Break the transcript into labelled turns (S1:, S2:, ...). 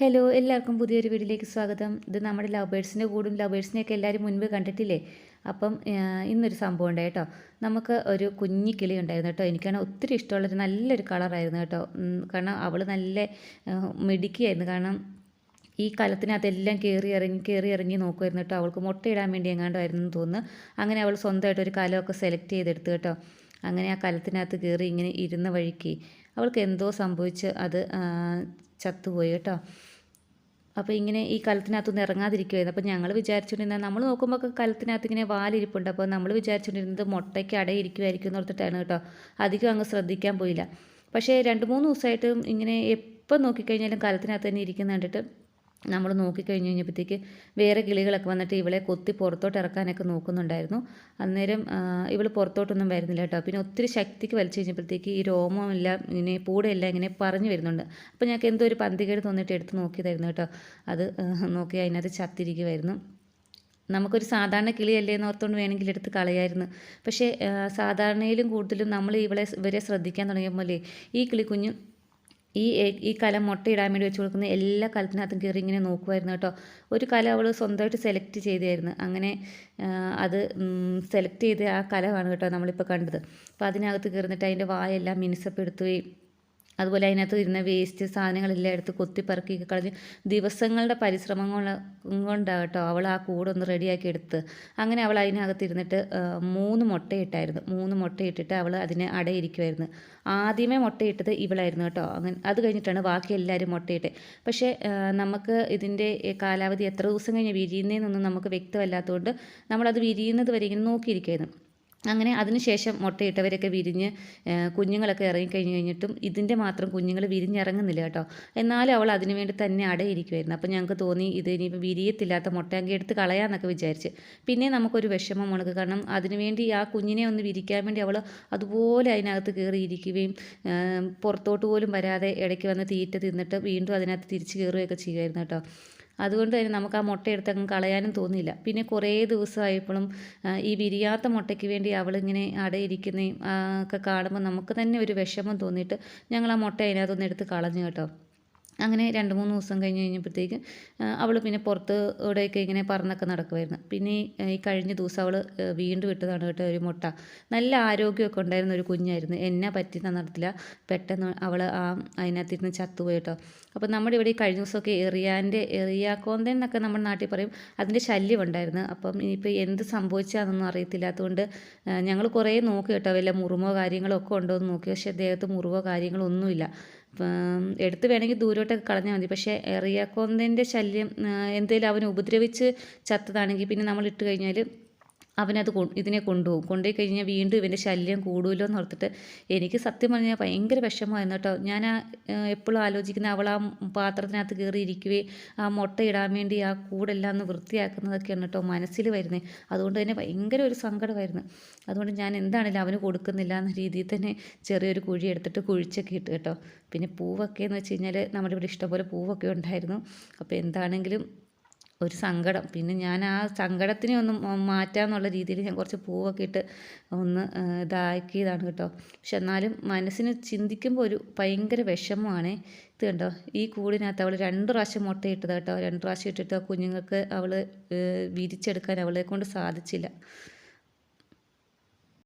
S1: Hello എല്ലാവർക്കും പുതിയൊരു വീഡിയോയിലേക്ക് സ്വാഗതം. ഇത് നമ്മുടെ ലവ് ബേഡ്സിന്റെ കൂടും. ലവ് ബേഡ്സിനെയൊക്കെ എല്ലാവരും മുൻപ് കണ്ടിട്ടില്ലേ? അപ്പം ഇന്നൊരു സംഭവം ഉണ്ടായി കേട്ടോ. നമുക്ക് ഒരു കുഞ്ഞി കിളി ഉണ്ടായിരുന്നു കേട്ടോ. എനിക്കാണ് ഒത്തിരി ഇഷ്ടമുള്ളൊരു നല്ലൊരു കളറായിരുന്നു കേട്ടോ. കാരണം അവൾ നല്ല മിടുക്കിയായിരുന്നു. കാരണം ഈ കലത്തിനകത്തെല്ലാം കയറി ഇറങ്ങി കയറി ഇറങ്ങി നോക്കുമായിരുന്നു കേട്ടോ. അവൾക്ക് മുട്ടയിടാൻ വേണ്ടി എങ്ങാണ്ടായിരുന്നു തോന്നുന്നു. അങ്ങനെ അവൾ സ്വന്തമായിട്ട് ഒരു കലമൊക്കെ സെലക്ട് ചെയ്തെടുത്തു കേട്ടോ. അങ്ങനെ ആ കലത്തിനകത്ത് കയറി ഇങ്ങനെ ഇരുന്ന വഴിക്ക് അവൾക്ക് എന്തോ സംഭവിച്ച് അത് ചത്തുപോയി കേട്ടോ. അപ്പോൾ ഇങ്ങനെ ഈ കലത്തിനകത്തൊന്നും ഇറങ്ങാതിരിക്കുമായിരുന്നു അപ്പോൾ ഞങ്ങൾ വിചാരിച്ചുകൊണ്ടിരുന്നത് നമ്മൾ നോക്കുമ്പോൾ കലത്തിനകത്ത് ഇങ്ങനെ വാലിരിപ്പുണ്ട്. അപ്പോൾ നമ്മൾ വിചാരിച്ചുകൊണ്ടിരുന്നത് മുട്ടയ്ക്ക് അടയിരിക്കുമായിരിക്കും എന്ന് ഓർത്തിട്ടാണ് കേട്ടോ. അധികം അങ്ങ് ശ്രദ്ധിക്കാൻ പോയില്ല. പക്ഷേ രണ്ട് മൂന്ന് ദിവസമായിട്ട് ഇങ്ങനെ എപ്പോൾ നോക്കിക്കഴിഞ്ഞാലും കലത്തിനകത്ത് തന്നെ ഇരിക്കുന്ന കണ്ടിട്ട് നമ്മൾ നോക്കിക്കഴിഞ്ഞ് കഴിഞ്ഞപ്പോഴത്തേക്ക് വേറെ കിളികളൊക്കെ വന്നിട്ട് ഇവളെ കൊത്തി പുറത്തോട്ട് ഇറക്കാനൊക്കെ നോക്കുന്നുണ്ടായിരുന്നു. അന്നേരം ഇവൾ പുറത്തോട്ടൊന്നും വരുന്നില്ല കേട്ടോ. പിന്നെ ഒത്തിരി ശക്തിക്ക് വലിച്ചു കഴിഞ്ഞപ്പോഴത്തേക്ക് ഈ രോമം എല്ലാം ഇങ്ങനെ പൂടെയെല്ലാം ഇങ്ങനെ പറഞ്ഞു വരുന്നുണ്ട്. അപ്പോൾ ഞങ്ങൾക്ക് എന്തോ ഒരു പന്തികേട് തോന്നിയിട്ട് എടുത്ത് നോക്കിയതായിരുന്നു കേട്ടോ. അത് നോക്കി അതിനകത്ത് ചത്തിരിക്കുമായിരുന്നു നമുക്കൊരു സാധാരണ കിളിയല്ലേ എന്ന് ഓർത്തുകൊണ്ട് വേണമെങ്കിൽ എടുത്ത് കളയായിരുന്നു. പക്ഷേ സാധാരണയിലും കൂടുതലും നമ്മൾ ഇവളെ ഇവരെ ശ്രദ്ധിക്കാൻ തുടങ്ങിയപ്പോൾ ഈ കിളിക്കുഞ്ഞ് ഈ ഈ കലം മുട്ടയിടാൻ വേണ്ടി വെച്ച് കൊടുക്കുന്ന എല്ലാ കലത്തിനകത്തും കയറി ഇങ്ങനെ നോക്കുമായിരുന്നു കേട്ടോ. ഒരു കല അവൾ സ്വന്തമായിട്ട് സെലക്ട് ചെയ്തായിരുന്നു അങ്ങനെ അത് സെലക്ട് ചെയ്ത ആ കലമാണ് കേട്ടോ നമ്മളിപ്പോൾ കണ്ടത്. അപ്പോൾ അതിനകത്ത് കയറിന്നിട്ട് അതിന്റെ വായെല്ലാം മിനുസപ്പെടുത്തുകയും അതുപോലെ അതിനകത്ത് ഇരുന്ന വേസ്റ്റ് സാധനങ്ങളെല്ലാം എടുത്ത് കൊത്തിപ്പറക്കി കളഞ്ഞ് ദിവസങ്ങളുടെ പരിശ്രമം കൊണ്ടാകട്ടോ അവൾ ആ കൂടൊന്ന് റെഡിയാക്കി എടുത്ത്. അങ്ങനെ അവൾ അതിനകത്ത് ഇരുന്നിട്ട് മൂന്ന് മുട്ടയിട്ടായിരുന്നു. മൂന്ന് മുട്ടയിട്ടിട്ട് അവൾ അതിനെ അടയിരിക്കുമായിരുന്നു ആദ്യമേ മുട്ടയിട്ടത് ഇവളായിരുന്നു കേട്ടോ. അങ്ങനെ അത് കഴിഞ്ഞിട്ടാണ് ബാക്കി എല്ലാവരും മുട്ടയിട്ടെ. പക്ഷേ നമുക്ക് ഇതിന്റെ കാലാവധി എത്ര ദിവസം കഴിഞ്ഞ് വിരിയുന്നതെന്നൊന്നും നമുക്ക് വ്യക്തമല്ലാത്തതുകൊണ്ട് നമ്മളത് വിരിയുന്നത് വരെ ഇങ്ങനെ നോക്കിയിരിക്കുമായിരുന്നു അങ്ങനെ അതിനുശേഷം മുട്ടയിട്ടവരൊക്കെ വിരിഞ്ഞ് കുഞ്ഞുങ്ങളൊക്കെ ഇറങ്ങിക്കഴിഞ്ഞ് കഴിഞ്ഞിട്ടും ഇതിന്റെ മാത്രം കുഞ്ഞുങ്ങൾ വിരിഞ്ഞിറങ്ങുന്നില്ല കേട്ടോ. എന്നാലും അവൾ അതിനുവേണ്ടി തന്നെ അടയിരിക്കുമായിരുന്നു അപ്പോൾ ഞങ്ങൾക്ക് തോന്നി ഇത് ഇനിയിപ്പോൾ വിരിയത്തില്ലാത്ത മുട്ടയെങ്കിൽ എടുത്ത് കളയാമെന്നൊക്കെ വിചാരിച്ച്. പിന്നെ നമുക്കൊരു വിഷമം ഉണക്ക് കാരണം അതിനുവേണ്ടി ആ കുഞ്ഞിനെ ഒന്ന് വിരിക്കാൻ വേണ്ടി അവൾ അതുപോലെ അതിനകത്ത് കയറിയിരിക്കുകയും പുറത്തോട്ട് പോലും വരാതെ ഇടയ്ക്ക് വന്ന് തീറ്റ തിന്നിട്ട് വീണ്ടും അതിനകത്ത് തിരിച്ച് കയറുകയൊക്കെ ചെയ്യുമായിരുന്നു കേട്ടോ. അതുകൊണ്ട് തന്നെ നമുക്ക് ആ മുട്ട എടുത്ത് അങ്ങ് കളയാനും തോന്നിയില്ല. പിന്നെ കുറേ ദിവസമായപ്പോഴും ഈ വിരിയാത്ത മുട്ടയ്ക്ക് വേണ്ടി അവളിങ്ങനെ അടയിരിക്കുന്നതും ഒക്കെ കാണുമ്പോൾ നമുക്ക് തന്നെ ഒരു വിഷമം തോന്നിയിട്ട് ഞങ്ങൾ ആ മുട്ട അതിനകത്തൊന്ന് എടുത്ത് കളഞ്ഞു കേട്ടോ. അങ്ങനെ രണ്ട് മൂന്ന് ദിവസം കഴിഞ്ഞ് കഴിഞ്ഞപ്പോഴത്തേക്ക് അവൾ പിന്നെ പുറത്ത് ഇവിടെയൊക്കെ ഇങ്ങനെ പറന്നൊക്കെ നടക്കുമായിരുന്നു പിന്നെ ഈ, കഴിഞ്ഞ ദിവസം അവൾ വീണ്ടും ഇട്ടതാണ് കേട്ടോ ഒരു മുട്ട. നല്ല ആരോഗ്യമൊക്കെ ഉണ്ടായിരുന്ന ഒരു കുഞ്ഞായിരുന്നു. എന്നെ പറ്റി നടത്തില്ല പെട്ടെന്ന് അവൾ ആ അതിനകത്തിരുന്ന് ചത്തുപോയി കേട്ടോ. അപ്പോൾ നമ്മുടെ ഇവിടെ ഈ കഴിഞ്ഞ ദിവസമൊക്കെ എറിയാന്റെ എറിയാക്കോന്തൻ എന്നൊക്കെ നമ്മുടെ നാട്ടിൽ പറയും. അതിന്റെ ശല്യം ഉണ്ടായിരുന്നു. അപ്പം ഇനിയിപ്പോൾ എന്ത് സംഭവിച്ചാണെന്നൊന്നും അറിയത്തില്ലാത്തതുകൊണ്ട് ഞങ്ങൾ കുറേ നോക്കി കേട്ടോ. വല്ല മുറിവോ കാര്യങ്ങളോ ഒക്കെ ഉണ്ടോ എന്ന് നോക്കി. പക്ഷേ അദ്ദേഹത്ത് മുറിവോ കാര്യങ്ങളോ ഒന്നുമില്ല. എടുത്ത് വേണമെങ്കിൽ ദൂരോട്ടൊക്കെ കളഞ്ഞാൽ മതി. പക്ഷേ എറിയാക്കോന്തന്റെ ശല്യം എന്തെങ്കിലും അവനെ ഉപദ്രവിച്ച് ചത്തതാണെങ്കിൽ പിന്നെ നമ്മൾ ഇട്ട് കഴിഞ്ഞാൽ അവനത് ഇതിനെ കൊണ്ടുപോകും. കൊണ്ടുപോയി കഴിഞ്ഞാൽ വീണ്ടും ഇവന്റെ ശല്യം കൂടുമല്ലോ എന്ന് ഓർത്തിട്ട് എനിക്ക് സത്യം പറഞ്ഞാൽ ഭയങ്കര വിഷമമായിരുന്നു കേട്ടോ. ഞാൻ എപ്പോഴും ആലോചിക്കുന്ന അവൾ ആ പാത്രത്തിനകത്ത് കയറി ഇരിക്കുകയും ആ മുട്ട ഇടാൻ വേണ്ടി ആ കൂടെല്ലാം ഒന്ന് വൃത്തിയാക്കുന്നതൊക്കെയാണ് കേട്ടോ മനസ്സിൽ വരുന്നത്. അതുകൊണ്ട് തന്നെ ഭയങ്കര ഒരു സങ്കടമായിരുന്നു. അതുകൊണ്ട് ഞാൻ എന്താണെങ്കിലും അവന് കൊടുക്കുന്നില്ല എന്ന രീതിയിൽ തന്നെ ചെറിയൊരു കുഴി എടുത്തിട്ട് കുഴിച്ചൊക്കെ ഇട്ട് കേട്ടോ. പിന്നെ പൂവൊക്കെ എന്ന് വെച്ച് കഴിഞ്ഞാൽ നമ്മുടെ ഇവിടെ ഇഷ്ടംപോലെ പൂവൊക്കെ ഉണ്ടായിരുന്നു. അപ്പോൾ എന്താണെങ്കിലും ഒരു സങ്കടം. പിന്നെ ഞാൻ ആ സങ്കടത്തിനെ ഒന്ന് മാറ്റാമെന്നുള്ള രീതിയിൽ ഞാൻ കുറച്ച് പൂവൊക്കെ ഇട്ട് ഒന്ന് ഇതാക്കിയതാണ് കേട്ടോ. പക്ഷെ എന്നാലും മനസ്സിന് ചിന്തിക്കുമ്പോൾ ഒരു ഭയങ്കര വിഷമമാണ്. ഇത് കണ്ടോ? ഈ കൂടിനകത്ത് അവൾ രണ്ട് പ്രാവശ്യം മുട്ടയിട്ടത് കേട്ടോ. രണ്ട് പ്രാവശ്യം ഇട്ടിട്ട് കുഞ്ഞുങ്ങൾക്ക് അവൾ വിരിച്ചെടുക്കാൻ അവളെ കൊണ്ട് സാധിച്ചില്ല.